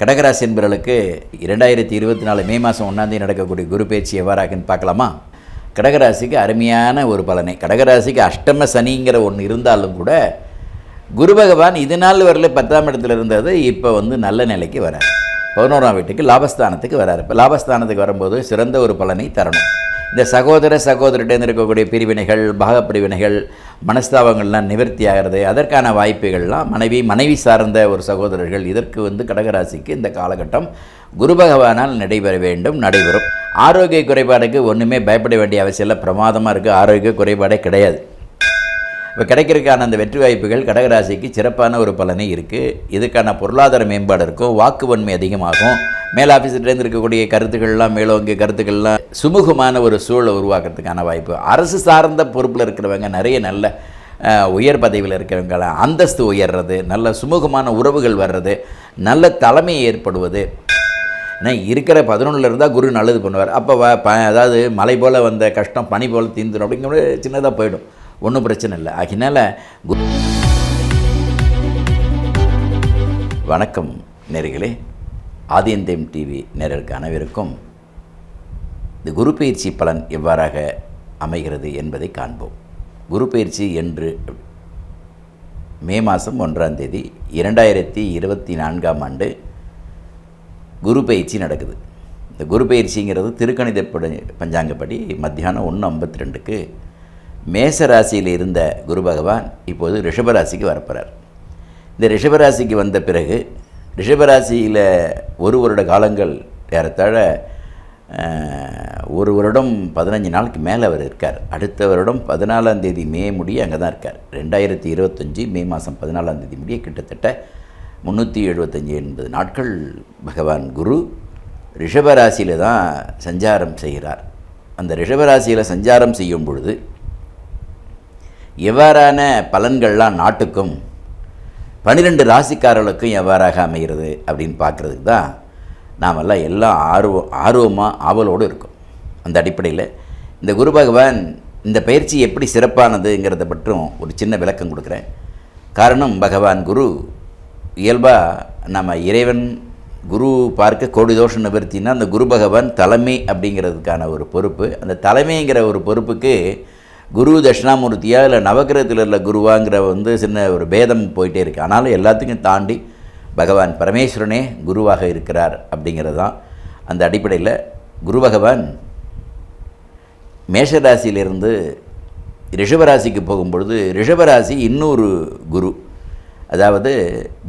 கடகராசி என்பவர்களுக்கு இரண்டாயிரத்தி இருபத்தி நாலு மே மாதம் ஒன்றாந்தேதி நடக்கக்கூடிய குரு பேச்சு எவ்வாறாகுன்னு பார்க்கலாமா? கடகராசிக்கு அருமையான ஒரு பலனை. கடகராசிக்கு அஷ்டம சனிங்கிற ஒன்று இருந்தாலும் கூட குரு பகவான் இது நாள் வரல பத்தாம் இடத்துல இருந்தது இப்போ வந்து நல்ல நிலைக்கு வரார். பதினோராம் வீட்டுக்கு லாபஸ்தானத்துக்கு வரார். இப்போ லாபஸ்தானத்துக்கு வரும்போது சிறந்த ஒரு பலனை தரணும். இந்த சகோதர சகோதரிட்டேருந்து இருக்கக்கூடிய பிரிவினைகள் பாகப்பிரிவினைகள் மனஸ்தாபங்கள்லாம் நிவர்த்தி ஆகிறது. அதற்கான வாய்ப்புகள்லாம் மனைவி மனைவி சார்ந்த ஒரு சகோதரர்கள் இதற்கு வந்து கடகராசிக்கு இந்த காலகட்டம் குரு பகவானால் நடைபெற வேண்டும் நடைபெறும். ஆரோக்கிய குறைபாடுக்கு ஒன்றுமே பயப்பட வேண்டிய அவசியம் இல்லை. பிரமாதமாக இருக்குது ஆரோக்கிய குறைபாடே கிடையாது. இப்போ கிடைக்கிறதுக்கான அந்த வெற்றி வாய்ப்புகள் கடகராசிக்கு சிறப்பான ஒரு பலனே இருக்குது இதுக்கான பொருளாதார மேம்பாடு இருக்கும். வாக்குவன்மை அதிகமாகும். மேல் ஆஃபீஸர்லேருந்து இருக்கக்கூடிய கருத்துக்கள்லாம் மேலோங்கிய கருத்துக்கள்லாம் சுமூகமான ஒரு சூழலை உருவாக்குறதுக்கான வாய்ப்பு. அரசு சார்ந்த பொறுப்பில் இருக்கிறவங்க நிறைய நல்ல உயர் பதவியில் இருக்கிறவங்க அந்தஸ்து உயர்றது நல்ல சுமூகமான உறவுகள் வர்றது நல்ல தலைமை ஏற்படுவது. நான் இருக்கிற பதினொன்றில் இருந்தால் குரு நல்லது பண்ணுவார். அப்போ ப அதாவது மலை போல் வந்த கஷ்டம் பனி போல் தீந்துடும் அப்படிங்கிற சின்னதாக போயிடும். ஒன்றும் பிரச்சனை இல்லை. அதனால் குரு வணக்கம் நேர்களே. ஆதியந்தேம் டிவி நேரலுக்கு அனைவருக்கும் இந்த குரு பயிற்சி பலன் எவ்வாறாக அமைகிறது என்பதை காண்போம். குரு பயிற்சி என்று மே மாதம் ஒன்றாம் தேதி இரண்டாயிரத்தி இருபத்தி நான்காம் ஆண்டு குரு பயிற்சி நடக்குது. இந்த குரு பயிற்சிங்கிறது திருக்கணித பஞ்சாங்கப்படி மத்தியானம் ஒன்று ஐம்பத்தி ரெண்டுக்கு மேச ராசியில் இருந்த குரு பகவான் இப்போது ரிஷபராசிக்கு வரப்போகிறார் இந்த ரிஷபராசிக்கு வந்த பிறகு ரிஷபராசியில் ஒரு வருட காலங்கள் ஏறத்தாழ ஒரு வருடம் பதினஞ்சு நாளுக்கு மேலே அவர் இருக்கார். அடுத்த வருடம் பதினாலாம் தேதி மே முடிய அங்கே தான் இருக்கார். ரெண்டாயிரத்தி இருபத்தஞ்சி மே மாதம் பதினாலாம் தேதி முடிய கிட்டத்தட்ட முந்நூற்றி எழுபத்தஞ்சி எண்பது நாட்கள் பகவான் குரு ரிஷபராசியில் தான் சஞ்சாரம் செய்கிறார். அந்த ரிஷபராசியில் சஞ்சாரம் செய்யும் பொழுது எவ்வாறான பலன்கள்லாம் நாட்டுக்கும் பன்னிரெண்டு ராசிக்காரர்களுக்கும் எவ்வாறாக அமைகிறது அப்படின்னு பார்க்குறதுக்கு தான் நாமெல்லாம் எல்லாம் ஆர்வம் ஆர்வமாக ஆவலோடு இருக்கும். அந்த அடிப்படையில் இந்த குரு பகவான் இந்த பயிற்சி எப்படி சிறப்பானதுங்கிறத பற்றும் ஒரு சின்ன விளக்கம் கொடுக்குறேன். காரணம் பகவான் குரு இயல்பாக நம்ம இறைவன் குரு பார்க்க கோடி தோஷம் நிவர்த்தினா அந்த குரு பகவான் தலைமை அப்படிங்கிறதுக்கான ஒரு பொறுப்பு. அந்த தலைமைங்கிற ஒரு பொறுப்புக்கு குரு தட்சிணாமூர்த்தியா இல்லை நவகிரகத்தில் உள்ள குருவாங்கிற வந்து சின்ன ஒரு பேதம் போயிட்டே இருக்குது ஆனாலும் எல்லாத்துக்கும் தாண்டி பகவான் பரமேஸ்வரனே குருவாக இருக்கிறார் அப்படிங்கிறது தான் அந்த அடிப்படையில் குரு பகவான் மேஷராசியிலிருந்து ரிஷபராசிக்கு போகும்பொழுது ரிஷபராசி இன்னொரு குரு. அதாவது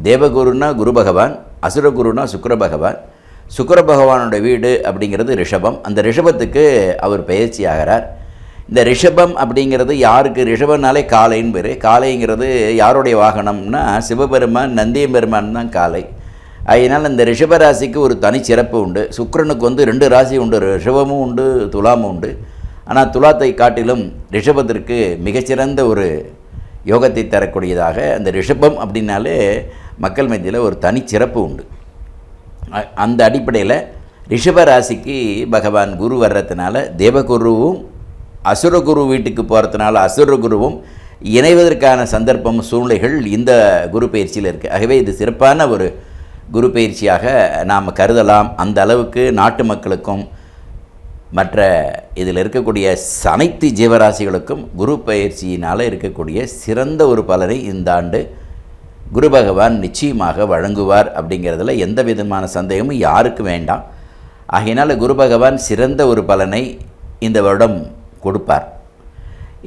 தேவகுருன்னா குரு பகவான் அசுரகுருனா சுக்கர பகவான். சுக்கர பகவானோட வீடு அப்படிங்கிறது ரிஷபம். அந்த ரிஷபத்துக்கு அவர் பயிற்சி ஆகிறார். இந்த ரிஷபம் அப்படிங்கிறது யாருக்கு? ரிஷபம்னாலே காளைன்னு பேர். காளைங்கிறது யாருடைய வாகனம்னா சிவபெருமான் நந்தியம்பெருமான் தான் காளை. அதனால் இந்த ரிஷபராசிக்கு ஒரு தனிச்சிறப்பு உண்டு. சுக்கரனுக்கு வந்து ரெண்டு ராசி உண்டு. ரிஷபமும் உண்டு துலாமும் உண்டு. ஆனால் துலாத்தை காட்டிலும் ரிஷபத்திற்கு மிகச்சிறந்த ஒரு யோகத்தை தரக்கூடியதாக அந்த ரிஷபம் அப்படின்னாலே மக்கள் மத்தியில் ஒரு தனிச்சிறப்பு உண்டு. அந்த அடிப்படையில் ரிஷப ராசிக்கு பகவான் குரு வர்றதுனால தேவகுருவும் அசுரகுரு வீட்டுக்கு போகிறதுனால அசுரகுருவும் இணைவதற்கான சந்தர்ப்பம் சூழ்நிலைகள் இந்த குரு பயிற்சியில் இருக்குது ஆகவே இது சிறப்பான ஒரு குரு பயிற்சியாக நாம் கருதலாம். அந்த அளவுக்கு நாட்டு மக்களுக்கும் மற்ற இதில் இருக்கக்கூடிய அனைத்து ஜீவராசிகளுக்கும் குரு பயிற்சியினால் இருக்கக்கூடிய சிறந்த ஒரு பலனை இந்த ஆண்டு குரு பகவான் நிச்சயமாக வழங்குவார் அப்படிங்கிறதுல எந்த விதமான சந்தேகமும் யாருக்கும் வேண்டாம். ஆகையினால் குரு பகவான் சிறந்த ஒரு பலனை இந்த வருடம் கொடுப்பார்.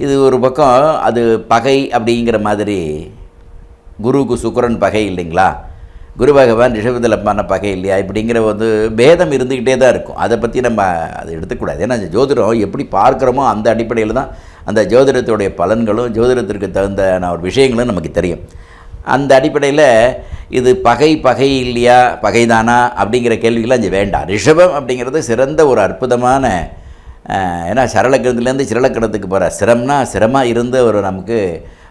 இது ஒரு பக்கம் அது பகை அப்படிங்கிற மாதிரி குருவுக்கு சுக்கரன் பகை இல்லைங்களா? குரு பகவான் ரிஷபதலமான பகை இல்லையா? இப்படிங்கிற வந்து பேதம் இருந்துக்கிட்டே தான் இருக்கும். அதை பற்றி நம்ம அதை எடுத்துக்கூடாது. ஏன்னா அந்த ஜோதிடம் எப்படி பார்க்குறோமோ அந்த அடிப்படையில் தான் அந்த ஜோதிடத்துடைய பலன்களும் ஜோதிடத்திற்கு தகுந்த ஒரு விஷயங்களும் நமக்கு தெரியும். அந்த அடிப்படையில் இது பகை பகை இல்லையா? பகைதானா? அப்படிங்கிற கேள்விகள்லாம் இங்கே வேண்டாம். ரிஷபம் அப்படிங்கிறது சிறந்த ஒரு அற்புதமான ஏன்னா சரளக்கிரத்துலேருந்து சிரளக்கிரத்துக்கு போகிற சிரம்னா சிரமாக இருந்து ஒரு நமக்கு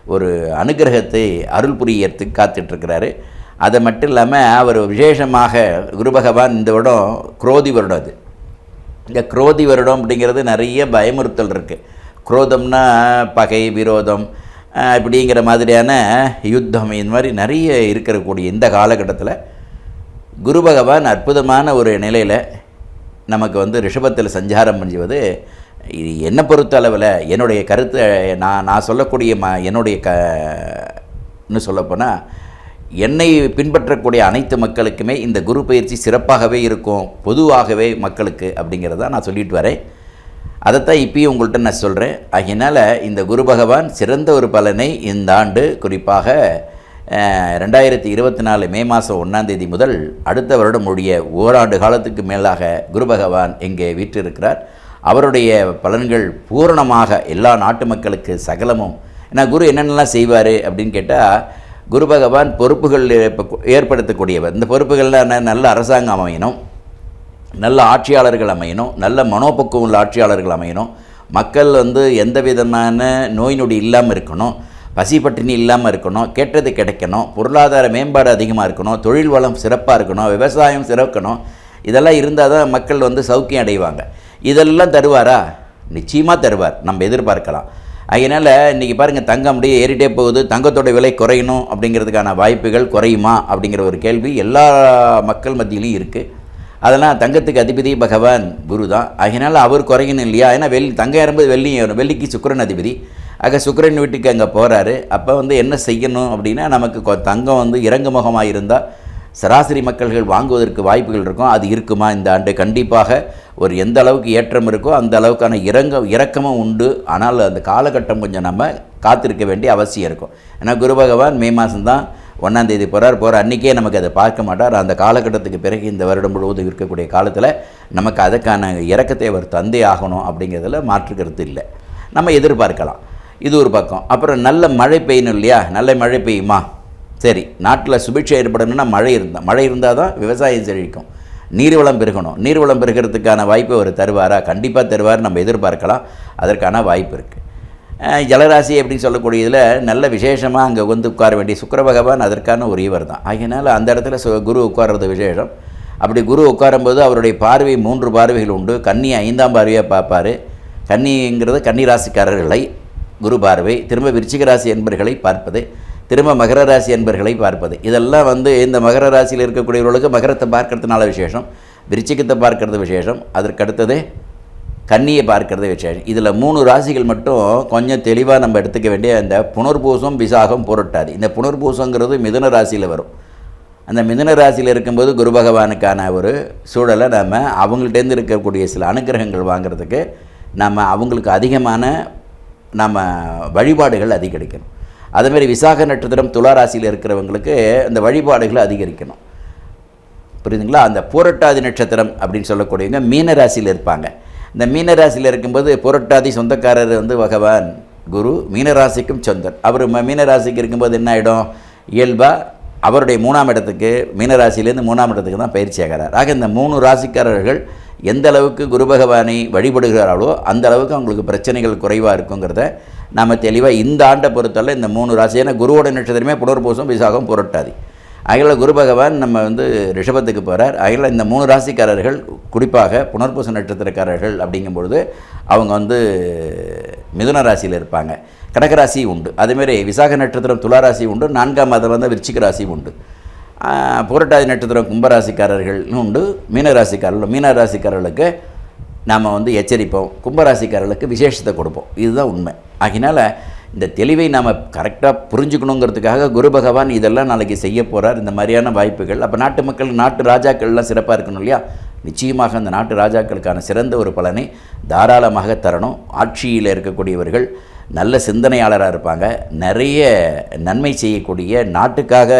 ஒரு அனுகிரகத்தை அருள் புரியறதுக்கு காத்துட்ருக்கிறாரு. அது மட்டும் இல்லாமல் அவர் விசேஷமாக குரு பகவான் இந்த வருடம் குரோதி வருடம் அது. இந்த குரோதி வருடம் அப்படிங்கிறது நிறைய பயமுறுத்தல் இருக்குது குரோதம்னா பகை விரோதம் இப்படிங்கிற மாதிரியான யுத்தம் இந்த மாதிரி நிறைய இருக்கக்கூடிய இந்த காலகட்டத்தில் குரு பகவான் அற்புதமான ஒரு நிலையில் நமக்கு வந்து ரிஷபத்தில் சஞ்சாரம் பண்ணுவது இது என்னை பொறுத்த அளவில் என்னுடைய கருத்தை நான் நான் சொல்லக்கூடிய ம என்னுடைய க இன்னும் சொல்லப்போனால் என்னை பின்பற்றக்கூடிய அனைத்து மக்களுக்குமே இந்த குரு பயிற்சி சிறப்பாகவே இருக்கும் பொதுவாகவே மக்களுக்கு அப்படிங்கிறத நான் சொல்லிட்டு வரேன். அதைத்தான் இப்பயும் உங்கள்கிட்ட நான் சொல்கிறேன் அதனால் இந்த குரு பகவான் சிறந்த ஒரு பலனை இந்த ஆண்டு குறிப்பாக ரெண்டாயிரத்தி இருபத்தி நாலு மே மாதம் ஒன்றாந்தேதி முதல் அடுத்த வருடம் உடைய ஓராண்டு காலத்துக்கு மேலாக குரு பகவான் இங்கே வீற்றிருக்கிறார்? அவருடைய பலன்கள் பூரணமாக எல்லா நாட்டு மக்களுக்கு சகலமும். ஏன்னா குரு என்னென்னலாம் செய்வார் அப்படின்னு கேட்டால் குரு பகவான் பொறுப்புகள் இப்ப ஏற்படுத்தக்கூடியவர். இந்த பொறுப்புகளில் என்ன நல்ல அரசாங்கம் அமையணும் நல்ல ஆட்சியாளர்கள் அமையணும் நல்ல மனோபக்குவம் உள்ள ஆட்சியாளர்கள் அமையணும். மக்கள் வந்து எந்த விதமான நோய் நொடி இல்லாமல் இருக்கணும். பசி பட்டினி இல்லாமல் இருக்கணும் கேட்டது கிடைக்கணும் பொருளாதார மேம்பாடு அதிகமாக இருக்கணும் தொழில் வளம் சிறப்பாக இருக்கணும் விவசாயம் சிறக்கணும் இதெல்லாம் இருந்தால் தான் மக்கள் வந்து சௌக்கியம் அடைவாங்க. இதெல்லாம் தருவாரா? நிச்சயமாக தருவார். நம்ம எதிர்பார்க்கலாம். அதனால் இன்றைக்கி பாருங்கள் தங்கம் அப்படியே ஏறிட்டே போகுது. தங்கத்தோட விலை குறையணும் அப்படிங்கிறதுக்கான வாய்ப்புகள் குறையுமா அப்படிங்கிற ஒரு கேள்வி எல்லா மக்கள் மத்தியிலையும் இருக்குது அதெல்லாம் தங்கத்துக்கு அதிபதி பகவான் குரு தான். அதனால் அவர் குறையணும் இல்லையா? ஏன்னா வெள்ளி தங்கம் ஏறும்போது வெள்ளி வெள்ளிக்கு சுக்கிரன் அதிபதி. ஆக சுக்கிரன் வீட்டுக்கு அங்கே போகிறாரு அப்போ வந்து என்ன செய்யணும் அப்படின்னா நமக்கு கொ- தங்கம் வந்து இறங்கு முகமாக இருந்தால் சராசரி மக்கள்கள் வாங்குவதற்கு வாய்ப்புகள் இருக்கும். அது இருக்குமா? இந்த ஆண்டு கண்டிப்பாக ஒரு எந்த அளவுக்கு ஏற்றம் இருக்கோ அந்த அளவுக்கான இறங்க இறக்கமும் உண்டு. ஆனால் அந்த காலகட்டம் கொஞ்சம் நம்ம காத்திருக்க வேண்டிய அவசியம் இருக்கும். ஏன்னா குரு பகவான் மே மாதம்தான் ஒன்றாந்தேதி போகிறார் போகிற அன்றைக்கே நமக்கு அதை பார்க்க மாட்டார். அந்த காலகட்டத்துக்கு பிறகு இந்த வருடம் முழுவதும் இருக்கக்கூடிய காலத்தில் நமக்கு அதுக்கான இறக்கத்தை அவர் தந்தே ஆகணும் அப்படிங்கிறதுல மாற்று கருத்து இல்லை. நம்ம எதிர்பார்க்கலாம். இது ஒரு பக்கம். அப்புறம் நல்ல மழை பெய்யணும் இல்லையா? நல்ல மழை பெய்யுமா? சரி நாட்டில் சுபிட்சை ஏற்படணும்னா மழை இருந்தால் மழை இருந்தால் தான் விவசாயம் செழிக்கும். நீர்வளம் பெருகணும். நீர்வளம் பெருகிறதுக்கான வாய்ப்பு அவர் தருவாரா? கண்டிப்பாக தருவார் நம்ம எதிர்பார்க்கலாம். அதற்கான வாய்ப்பு இருக்குது ஜலராசி அப்படின்னு சொல்லக்கூடியதில் நல்ல விசேஷமாக அங்கே வந்து உட்கார வேண்டிய சுக்கர பகவான் அதற்கான ஒரு இவர் தான். ஆகையினால் அந்த இடத்துல சு குரு உட்கார்றது விசேஷம். அப்படி குரு உட்காரும்போது அவருடைய பார்வை மூன்று பார்வைகள் உண்டு. கன்னி ஐந்தாம் பார்வையாக பார்ப்பார். கன்னிங்கிறது கன்னி ராசிக்காரர்களை குரு பார்வை திரும்ப விருச்சிக ராசி என்பர்களை பார்ப்பது திரும்ப மகர ராசி என்பர்களை பார்ப்பது. இதெல்லாம் வந்து இந்த மகர ராசியில் இருக்கக்கூடியவர்களுக்கு மகரத்தை பார்க்கறதுனால விசேஷம் விருச்சிகத்தை பார்க்கறது விசேஷம் அதற்கு அடுத்தது கன்னியை பார்க்கறது விசேஷம். இதில் மூணு ராசிகள் மட்டும் கொஞ்சம் தெளிவாக நம்ம எடுத்துக்க வேண்டிய இந்த புனர்பூசம் விசாகம் புரட்டாது. இந்த புனர்பூசங்கிறது மிதுன ராசியில் வரும். அந்த மிதுன ராசியில் இருக்கும்போது குரு பகவானுக்கான ஒரு சூழலை நம்ம அவங்கள்ட்டேருந்து இருக்கக்கூடிய சில அனுக்கிரகங்கள் வாங்குறதுக்கு நம்ம அவங்களுக்கு அதிகமான நம்ம வழிபாடுகள் அதிகரிக்கணும். அதேமாரி விசாக நட்சத்திரம் துலா ராசியில் இருக்கிறவங்களுக்கு இந்த வழிபாடுகளை அதிகரிக்கணும். புரியுதுங்களா? அந்த பூரட்டாதி நட்சத்திரம் அப்படின்னு சொல்லக்கூடியவங்க மீனராசியில் இருப்பாங்க. இந்த மீனராசியில் இருக்கும்போது புரட்டாதி சொந்தக்காரர் வந்து பகவான் குரு மீனராசிக்கும் சொந்தன் அவர் ம- மீனராசிக்கு இருக்கும்போது என்ன ஆகிடும் இயல்பாக அவருடைய மூணாம் இடத்துக்கு மீனராசிலேருந்து மூணாம் இடத்துக்கு தான் பயிற்சி ஆகிறார். ஆக இந்த மூணு ராசிக்காரர்கள் எந்த அளவுக்கு குரு பகவானை வழிபடுகிறார்களோ அந்த அளவுக்கு அவங்களுக்கு பிரச்சனைகள் குறைவாக இருக்குங்கிறத நாம் தெளிவாக இந்த ஆண்டை பொறுத்தவரை இந்த மூணு ராசி ஏன்னா குருவோட நட்சத்திரமே புனர்பூசம் விசாகம் புரட்டாதி. அகில குரு பகவான் நம்ம வந்து ரிஷபத்துக்கு போகிறார் அகில இந்த மூணு ராசிக்காரர்கள் குறிப்பாக புனர்பூச நட்சத்திரக்காரர்கள் அப்படிங்கும்பொழுது அவங்க வந்து மிதுன ராசியில் இருப்பாங்க. கடகராசி உண்டு. அதேமாரி விசாக நட்சத்திரம் துளாராசி உண்டு. நான்காம் மாதம் வந்து விருச்சிக ராசி உண்டு. புரட்டாதி நட்சத்திரம் கும்பராசிக்காரர்கள்னு உண்டு. மீனராசிக்காரர்கள் மீனராசிக்காரர்களுக்கு நாம் வந்து எச்சரிப்போம். கும்பராசிக்காரர்களுக்கு விசேஷத்தை கொடுப்போம். இதுதான் உண்மை. ஆகினால் இந்த தெளிவை நாம் கரெக்டாக புரிஞ்சுக்கணுங்கிறதுக்காக குரு பகவான் இதெல்லாம் நாளைக்கு செய்ய போகிறார் இந்த மாதிரியான வாய்ப்புகள். அப்போ நாட்டு மக்கள் நாட்டு ராஜாக்கள்லாம் சிறப்பாக இருக்கணும் இல்லையா? நிச்சயமாக அந்த நாட்டு ராஜாக்களுக்கான சிறந்த ஒரு பலனை தாராளமாக தரணும். ஆட்சியில் இருக்கக்கூடியவர்கள் நல்ல சிந்தனையாளராக இருப்பாங்க. நிறைய நன்மை செய்யக்கூடிய நாட்டுக்காக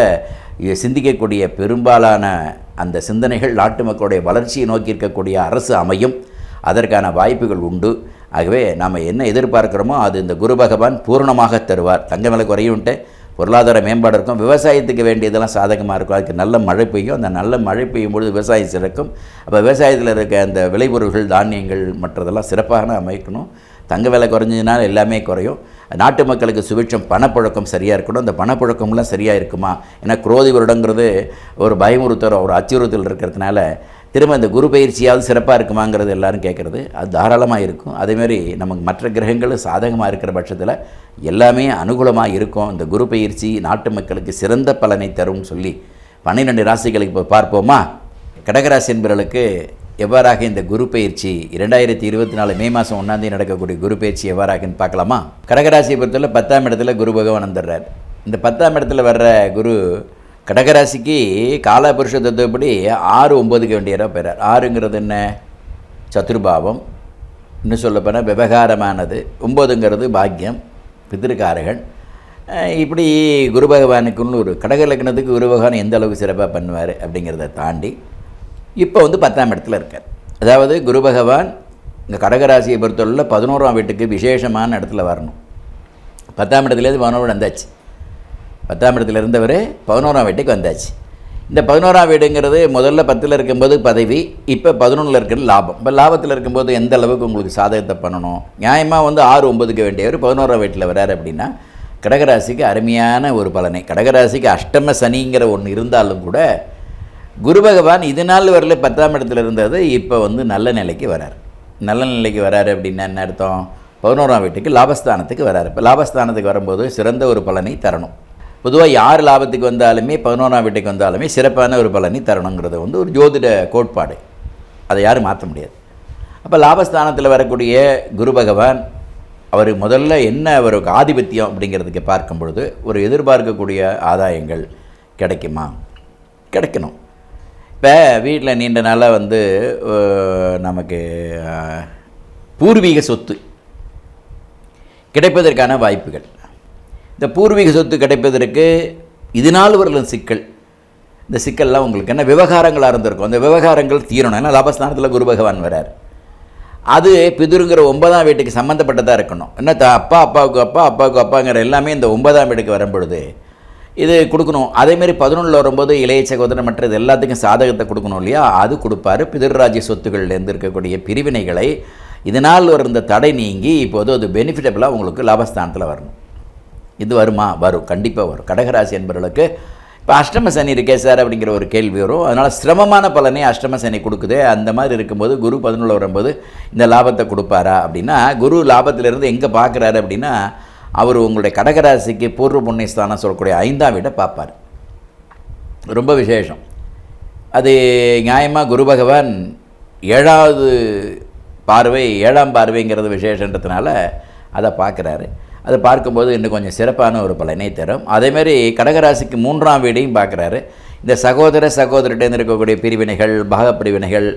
சிந்திக்கக்கூடிய பெரும்பாலான அந்த சிந்தனைகள் நாட்டு மக்களுடைய வளர்ச்சியை நோக்கி இருக்கக்கூடிய அரசு அமையும். அதற்கான வாய்ப்புகள் உண்டு. ஆகவே நாம் என்ன எதிர்பார்க்குறோமோ அது இந்த குரு பகவான் பூரணமாக தருவார். தங்க விலை குறையும்ட்டு பொருளாதார மேம்பாடு இருக்கும். விவசாயத்துக்கு வேண்டியதெல்லாம் சாதகமாக இருக்கும். அதுக்கு நல்ல மழை பெய்யும். அந்த நல்ல மழை பெய்யும் பொழுது விவசாயம் சிறக்கும். அப்போ விவசாயத்தில் இருக்க அந்த விளைபொருள்கள் தானியங்கள் மற்றதெல்லாம் சிறப்பாக அமைக்கணும். தங்க விலை குறைஞ்சதுனால எல்லாமே குறையும். நாட்டு மக்களுக்கு சுபிட்சம் பணப்புழக்கம் சரியாக இருக்கணும். அந்த பணப்புழக்கம்லாம் சரியாக இருக்குமா? ஏன்னா குரோதி வருடங்கிறது ஒரு பயமுறுத்தல் ஒரு அச்சுறுத்தல் இருக்கிறதுனால திரும்ப இந்த குரு பயிற்சியாவது சிறப்பாக இருக்குமாங்கிறது எல்லாரும் கேட்குறது. அது தாராளமாக இருக்கும். அதேமாரி நமக்கு மற்ற கிரகங்களும் சாதகமாக இருக்கிற பட்சத்தில் எல்லாமே அனுகூலமாக இருக்கும். இந்த குரு பயிற்சி நாட்டு மக்களுக்கு சிறந்த பலனை தரும்னு சொல்லி பன்னிரெண்டு ராசிகளுக்கு இப்போ பார்ப்போமா? கடகராசி என்பவர்களுக்கு எவ்வாறாக இந்த குரு பயிற்சி இரண்டாயிரத்தி இருபத்தி நாலு மே மாதம் ஒன்றாந்தேதி நடக்கக்கூடிய குரு பயிற்சி எவ்வாறாகன்னு பார்க்கலாமா? கடகராசியை பொறுத்தவரை பத்தாம் இடத்துல குரு பகவான் வந்துடுறார். இந்த பத்தாம் இடத்துல வர்ற குரு கடகராசிக்கு காலபுருஷ தத்துவப்படி ஆறு ஒம்பதுக்கு வேண்டியராக பெறார் ஆறுங்கிறது என்ன? சத்துருபாவம் இன்னும் சொல்லப்போனால் விவகாரமானது. ஒம்பதுங்கிறது பாக்கியம் பித்திருக்காரகன். இப்படி குரு பகவானுக்குன்னு ஒரு கடக லக்னத்துக்கு குரு பகவான் எந்த அளவுக்கு சிறப்பாக பண்ணுவார் அப்படிங்கிறத தாண்டி இப்போ வந்து பத்தாம் இடத்துல இருக்கார். அதாவது குரு பகவான் இந்த கடகராசியை பொறுத்தவரையில் பதினோராம் வீட்டுக்கு விசேஷமான இடத்துல வரணும். பத்தாம் இடத்துலேருந்து பதினோரு வந்தாச்சு. பத்தாம் இடத்துல இருந்தவர் பதினோராம் வீட்டுக்கு வந்தாச்சு. இந்த பதினோராம் வீடுங்கிறது முதல்ல பத்தில் இருக்கும்போது பதவி இப்போ பதினொன்றில் இருக்கிறது லாபம். இப்போ லாபத்தில் இருக்கும்போது எந்த அளவுக்கு உங்களுக்கு சாதகத்தை பண்ணணும்? நியாயமாக வந்து ஆறு ஒம்பதுக்கு வேண்டியவர் பதினோராம் வீட்டில் வரார் அப்படின்னா கடகராசிக்கு அருமையான ஒரு பலனை. கடகராசிக்கு அஷ்டம சனிங்கிற ஒன்று இருந்தாலும் கூட குரு பகவான் இது நாள் வரல பத்தாம் இடத்துல இருந்தது இப்போ வந்து நல்ல நிலைக்கு வரார். நல்ல நிலைக்கு வராரு அப்படின்னா என்ன அர்த்தம்? பதினோராம் வீட்டுக்கு லாபஸ்தானத்துக்கு வராரு. இப்போ லாபஸ்தானத்துக்கு வரும்போது சிறந்த ஒரு பலனை தரணும். பொதுவாக யார் லாபத்துக்கு வந்தாலுமே பதினோராம் வீட்டுக்கு வந்தாலுமே சிறப்பான ஒரு பலனை தரணுங்கிறது வந்து ஒரு ஜோதிட கோட்பாடு. அதை யாரும் மாற்ற முடியாது. அப்போ லாபஸ்தானத்தில் வரக்கூடிய குரு பகவான் அவர் முதல்ல என்ன அவருக்கு ஆதிபத்தியம் அப்படிங்கிறதுக்கு பார்க்கும் பொழுது ஒரு எதிர்பார்க்கக்கூடிய ஆதாயங்கள் கிடைக்குமா? கிடைக்கணும். இப்போ வீட்டில் நீண்ட நாளாக வந்து நமக்கு பூர்வீக சொத்து கிடைப்பதற்கான வாய்ப்புகள். இந்த பூர்வீக சொத்து கிடைப்பதற்கு இது நாள் வரலும் சிக்கல். இந்த சிக்கல்லாம் உங்களுக்கு என்ன விவகாரங்களாக இருந்திருக்கும். அந்த விவகாரங்கள் தீரணும். ஏன்னா லாபஸ்தானத்தில் குரு பகவான் வரார் அது பிதுருங்கிற ஒன்பதாம் வீட்டுக்கு சம்மந்தப்பட்டதாக இருக்கணும். என்ன அப்பா அப்பாவுக்கு அப்பா அப்பாவுக்கு அப்பாங்கிற எல்லாமே இந்த ஒன்பதாம் வீட்டுக்கு வரும் பொழுது இது கொடுக்கணும். அதேமாரி பதினொன்றில் வரும்போது இளைய சகோதரன் மற்றது எல்லாத்துக்கும் சாதகத்தை கொடுக்கணும் இல்லையா? அது கொடுப்பாரு. பிதர்ராஜ்ய சொத்துக்கள்லேருந்து இருக்கக்கூடிய பிரிவினைகளை இதனால் இருந்த தடை நீங்கி இப்போது அது பெனிஃபிட்டபிளாக உங்களுக்கு லாபஸ்தானத்தில் வரணும். இது வருமா? வரும். கண்டிப்பாக வரும். கடகராசி என்பவர்களுக்கு இப்போ அஷ்டம சனி இருக்கே சார் அப்படிங்கிற ஒரு கேள்வி வரும். அதனால் சிரமமான பலனை அஷ்டம சனி கொடுக்குது. அந்த மாதிரி இருக்கும்போது குரு பதினொன்று வரும்போது இந்த லாபத்தை கொடுப்பாரா அப்படின்னா குரு லாபத்திலிருந்து எங்கே பார்க்குறாரு அப்படின்னா அவர் உங்களுடைய கடகராசிக்கு பூர்வ புண்ணியஸ்தானம் சொல்லக்கூடிய ஐந்தாம் வீட்டை பார்ப்பார். ரொம்ப விசேஷம். அது நியாயமாக குரு பகவான் ஏழாவது பார்வை ஏழாம் பார்வைங்கிறது விசேஷன்றதுனால அதை பார்க்குறாரு. அதை பார்க்கும்போது இன்னும் கொஞ்சம் சிறப்பான ஒரு பலனை தரும். அதேமாரி கடகராசிக்கு மூன்றாம் வீடையும் பார்க்குறாரு. இந்த சகோதர சகோதரிட்டேருந்து இருக்கக்கூடிய பிரிவினைகள் பாகப்பிரிவினைகள்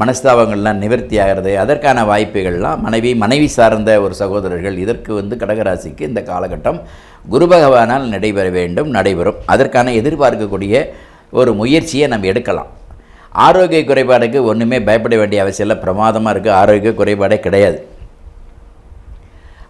மனஸ்தாபங்கள்லாம் நிவர்த்தி ஆகிறது. அதற்கான வாய்ப்புகள்லாம் மனைவி மனைவி சார்ந்த ஒரு சகோதரர்கள் இதற்கு வந்து கடகராசிக்கு இந்த காலகட்டம் குரு பகவானால் நடைபெற வேண்டும் நடைபெறும். அதற்கான எதிர்பார்க்கக்கூடிய ஒரு முயற்சியை நம்ம எடுக்கலாம். ஆரோக்கிய குறைபாடுக்கு ஒன்றுமே பயப்பட வேண்டிய அவசியம் இல்லை. பிரமாதமாக இருக்குது ஆரோக்கிய குறைபாடே கிடையாது.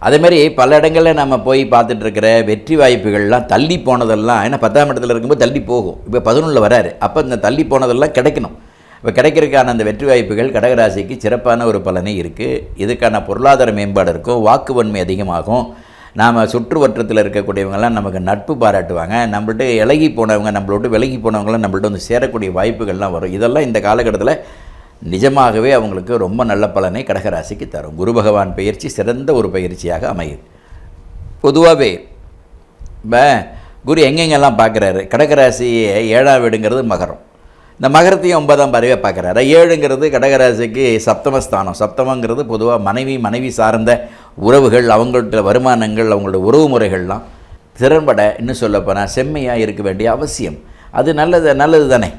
அதேமாரி பல இடங்களில் நம்ம போய் பார்த்துட்ருக்கிற வெற்றி வாய்ப்புகள்லாம் தள்ளி போனதெல்லாம் ஏன்னா பத்தாம் இடத்துல இருக்கும்போது தள்ளி போகும். இப்போ பதினொன்றில் வராரு. அப்போ இந்த தள்ளி போனதெல்லாம் கிடைக்கணும். இப்போ கிடைக்கிறதுக்கான அந்த வெற்றி வாய்ப்புகள் கடகராசிக்கு சிறப்பான ஒரு பலனே இருக்குது இதுக்கான பொருளாதார மேம்பாடு இருக்கும். வாக்குவன்மை அதிகமாகும். நாம் சுற்றுவட்டத்தில் இருக்கக்கூடியவங்கெல்லாம் நமக்கு நட்பு பாராட்டுவாங்க. நம்மள்ட்ட இலகி போனவங்க நம்மளை விலகி போனவங்களாம் நம்மள்ட்ட வந்து சேரக்கூடிய வாய்ப்புகள்லாம் வரும். இதெல்லாம் இந்த காலகட்டத்தில் நிஜமாகவே அவங்களுக்கு ரொம்ப நல்ல பலனை கடகராசிக்கு தரும். குரு பகவான் பயிற்சி சிறந்த ஒரு பயிற்சியாக அமையுது பொதுவாகவே இப்போ குரு எங்கெங்கெல்லாம் பார்க்குறாரு? கடகராசி ஏழாம் வீடுங்கிறது மகரம். இந்த மகரத்தையும் ஒன்பதாம் பறவை பார்க்குறாரு. ஏழுங்கிறது கடகராசிக்கு சப்தமஸ்தானம். சப்தமங்கிறது பொதுவாக மனைவி மனைவி சார்ந்த உறவுகள் அவங்கள்ட்ட வருமானங்கள் அவங்களோட உறவு முறைகள்லாம் திறன்பட இன்னும் சொல்லப்போனால் செம்மையாக இருக்க வேண்டிய அவசியம். அது நல்லது நல்லது தானே?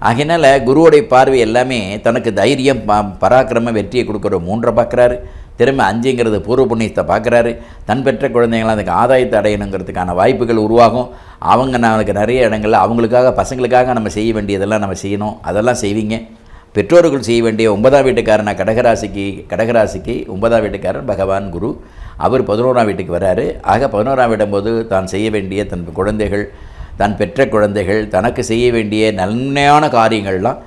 ஆகையினால குருவோடைய பார்வை எல்லாமே தனக்கு தைரியம் ப- பராக்கிரம வெற்றியை கொடுக்குற மூன்றை பார்க்குறாரு. திரும்ப அஞ்சுங்கிறது பூர்வ புண்ணியத்தை பார்க்குறாரு. தன் பெற்ற குழந்தைங்களாம் அதுக்கு ஆதாயத்தை அடையணுங்கிறதுக்கான வாய்ப்புகள் உருவாகும். அவங்க நமக்கு நிறைய இடங்கள்ல அவங்களுக்காக பசங்களுக்காக நம்ம செய்ய வேண்டியதெல்லாம் நம்ம செய்யணும். அதெல்லாம் செய்வீங்க. பெற்றோர்கள் செய்ய வேண்டிய ஒன்பதாம் வீட்டுக்காரனா கடகராசிக்கு கடகராசிக்கு ஒன்பதாம் வீட்டுக்காரன் பகவான் குரு. அவர் பதினோராம் வீட்டுக்கு வராரு. ஆக பதினோராம் வீடும் போது தான் செய்ய வேண்டிய தன் குழந்தைகள் தான் பெற்ற குழந்தைகள் தனக்கு செய்ய வேண்டிய நன்மையான காரியங்கள்லாம்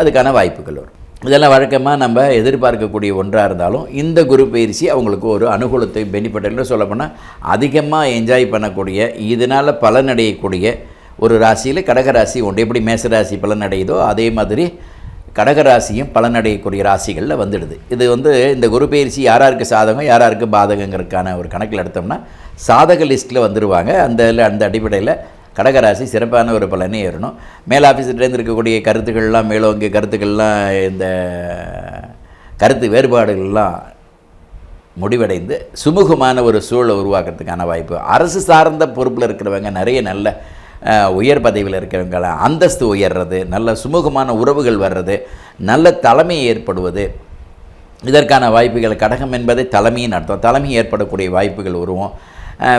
அதுக்கான வாய்ப்புகள் வரும். இதெல்லாம் வழக்கமாக நம்ம எதிர்பார்க்கக்கூடிய ஒன்றாக இருந்தாலும் இந்த குரு பயிற்சி அவங்களுக்கு ஒரு அனுகூலத்தை பெனிஃபிட்னு சொல்லப்போனால் அதிகமாக என்ஜாய் பண்ணக்கூடிய இதனால் பலனடையக்கூடிய ஒரு ராசியில் கடகராசி உண்டு. எப்படி மேசராசி பலனடையுதோ அதே மாதிரி கடகராசியும் பலனடையக்கூடிய ராசிகளில் வந்துடுது. இது வந்து இந்த குரு பயிற்சி யாராருக்கு சாதகம் யாராருக்கு பாதகங்கிறதுக்கான ஒரு கணக்கில் எடுத்தோம்னா சாதக லிஸ்ட்டில் வந்துடுவாங்க அந்த அந்த அடிப்படையில் கடகராசி சிறப்பான ஒரு பலனை ஏறணும். மேல் ஆஃபீஸ்லேருந்து இருக்கக்கூடிய கருத்துக்கள்லாம் மேலோங்கிய கருத்துக்கள்லாம் இந்த கருத்து வேறுபாடுகள்லாம் முடிவடைந்து சுமூகமான ஒரு சூழலை உருவாக்குறதுக்கான வாய்ப்பு. அரசு சார்ந்த பொறுப்பில் இருக்கிறவங்க நிறைய நல்ல உயர் பதவியில் இருக்கிறவங்க அந்தஸ்து உயர்றது நல்ல சுமூகமான உறவுகள் வர்றது நல்ல தலைமை ஏற்படுவது இதற்கான வாய்ப்புகள் கடகம் என்பதை தலைமையின் அர்த்தம். தலைமை ஏற்படக்கூடிய வாய்ப்புகள் உருவம்.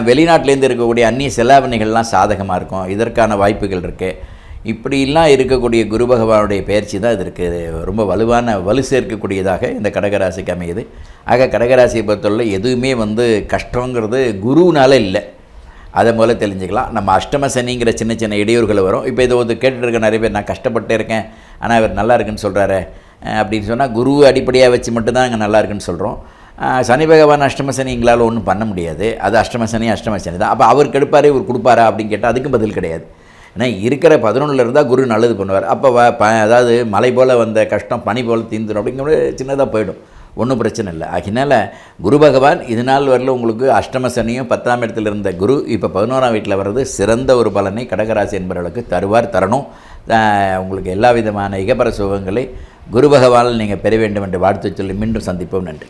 வெளிநாட்டிலேருந்து இருக்கக்கூடிய அந்நிய செலாவணிகள்லாம் சாதகமாக இருக்கும். இதற்கான வாய்ப்புகள் இருக்குது இப்படிலாம் இருக்கக்கூடிய குரு பகவானுடைய பயிற்சி தான் இதற்கு ரொம்ப வலுவான வலு சேர்க்கக்கூடியதாக இந்த கடகராசிக்கு அமையுது. ஆக கடகராசியை பொறுத்தவரை எதுவுமே வந்து கஷ்டங்கிறது குருனால இல்லை. அதை போல தெரிஞ்சுக்கலாம். நம்ம அஷ்டம சனிங்கிற சின்ன சின்ன இடையூறுகள் வரும். இப்போ இதை வந்து கேட்டுட்டு இருக்க நிறைய பேர் நான் கஷ்டப்பட்டே இருக்கேன். ஆனால் இவர் நல்லா இருக்குன்னு சொல்கிறாரு அப்படின்னு சொன்னால் குரு அடிப்படையாக வச்சு மட்டும்தான் அங்கே நல்லா இருக்குன்னு சொல்கிறோம் சனி பகவான் அஷ்டம சனி எங்களால் ஒன்றும் பண்ண முடியாது. அது அஷ்டம சனி அஷ்டம சனி தான். அப்போ அவர் கெடுப்பாரு இவர் கொடுப்பாரா அப்படின்னு கேட்டால் அதுக்கும் பதில் கிடையாது. ஏன்னா இருக்கிற பதினொன்றில் இருந்தால் குரு நல்லது பண்ணுவார். அப்போ ப அதாவது மலை போல் வந்த கஷ்டம் பனி போல் தீந்துடும் அப்படிங்கிற சின்னதாக போயிடும். ஒன்றும் பிரச்சனை இல்லை. அதனால் குரு பகவான் இது நாள் வரல உங்களுக்கு அஷ்டம சனியும் பத்தாம் இடத்துல இருந்த குரு இப்போ பதினோராம் வீட்டில் வர்றது சிறந்த ஒரு பலனை கடகராசி என்பவர்களுக்கு தருவார் தரணும். உங்களுக்கு எல்லா விதமான இகபர சுகங்களை குரு பகவானில் நீங்கள் பெற வேண்டும் என்று வாழ்த்து சொல்லி மீண்டும் சந்திப்போம். நன்றி.